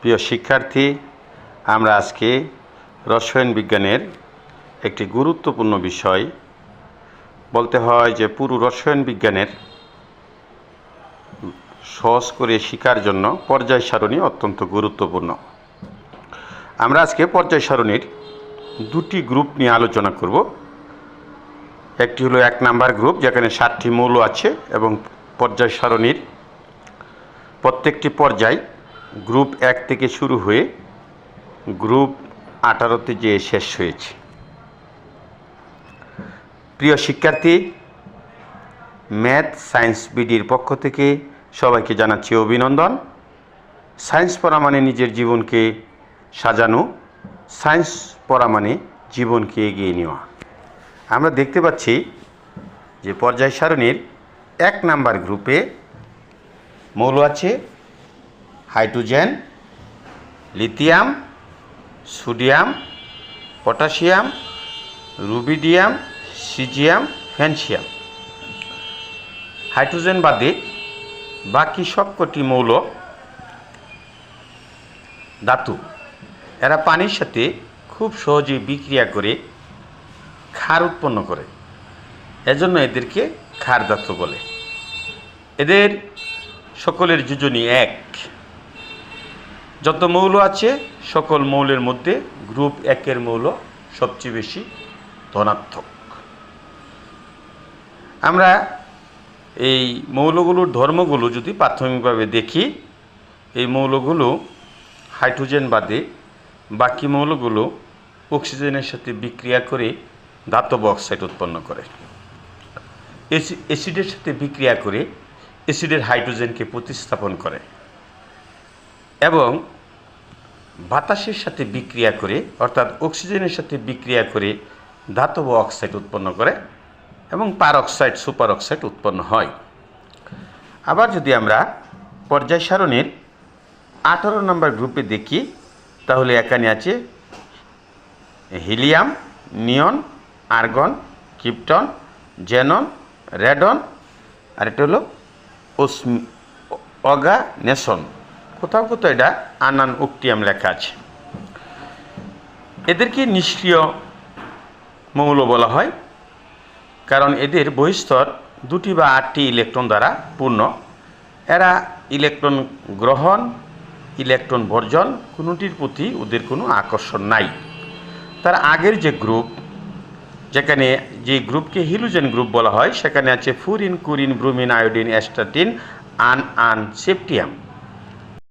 প্রিয় শিক্ষার্থী, আমরা আজকে রসায়ন বিজ্ঞানের একটি গুরুত্বপূর্ণ বিষয় বলতে হয় যে পুরো রসায়ন বিজ্ঞানের সহজ করে শেখার জন্য পর্যায় সারণী অত্যন্ত গুরুত্বপূর্ণ। আমরা আজকে পর্যায় সারণীর দুটি গ্রুপ নিয়ে আলোচনা করব। একটি হলো এক নাম্বার গ্রুপ, যেখানে ষাটটি মৌল আছে এবং পর্যায় সারণীর প্রত্যেকটি পর্যায় গ্রুপ এক থেকে শুরু হয়ে গ্রুপ আঠারোতে যে শেষ হয়েছে। প্রিয় শিক্ষার্থী, ম্যাথ, সায়েন্স, বিডির পক্ষ থেকে সবাইকে জানাচ্ছি অভিনন্দন। সায়েন্স পড়া মানে নিজের জীবনকে সাজানো, সায়েন্স পড়া মানে জীবনকে এগিয়ে নেওয়া। আমরা দেখতে পাচ্ছি যে পর্যায় সারণীর এক নাম্বার গ্রুপে মৌল আছে hydrogen, lithium, sodium, potassium, rubidium, caesium, francium. Hydrogen বাদে বাকি সবকটি মৌল ধাতু। এরা পানির সাথে খুব সহজেই বিক্রিয়া করে ক্ষার উৎপন্ন করে। এজন্য এদেরকে ক্ষার ধাতু বলে। এদের সকলের যোজনী এক। যত মৌল আছে, সকল মৌলের মধ্যে গ্রুপ একের মৌল সবচেয়ে বেশি ধনাত্মক। আমরা এই মৌলগুলোর ধর্মগুলো যদি প্রাথমিকভাবে দেখি, এই মৌলগুলো হাইড্রোজেন বাদে বাকি মৌলগুলো অক্সিজেনের সাথে বিক্রিয়া করে ধাতব অক্সাইড উৎপন্ন করে। এসি- অ্যাসিডের সাথে বিক্রিয়া করে অ্যাসিডের হাইড্রোজেনকে প্রতিস্থাপন করে। এবং বাতাসের সাথে বিক্রিয়া করে, অর্থাৎ অক্সিজেনের সাথে বিক্রিয়া করে ধাতব অক্সাইড উৎপন্ন করে এবং পার অক্সাইড সুপার অক্সাইড উৎপন্ন হয়। আবার যদি আমরা পর্যায় সারণীর আঠারো নম্বর গ্রুপে দেখি, তাহলে এখানে আছে helium, neon, argon, krypton, xenon, radon, আর এটা হলো ওসমি অগানেশন কোথাও কোথাও এটা আনান উক্তিয়াম লেখা আছে। এদেরকে নিষ্ক্রিয় মৌল বলা হয়, কারণ এদের বহিস্তর দুটি বা আটটি ইলেকট্রন দ্বারা পূর্ণ। এরা ইলেকট্রন গ্রহণ, ইলেকট্রন বর্জন, কোনোটির প্রতি ওদের কোনো আকর্ষণ নাই। তার আগের যে গ্রুপ, যেখানে যে গ্রুপকে হিলোজেন গ্রুপ বলা হয়, সেখানে আছে fluorine, chlorine, bromine, iodine astatine ununseptium.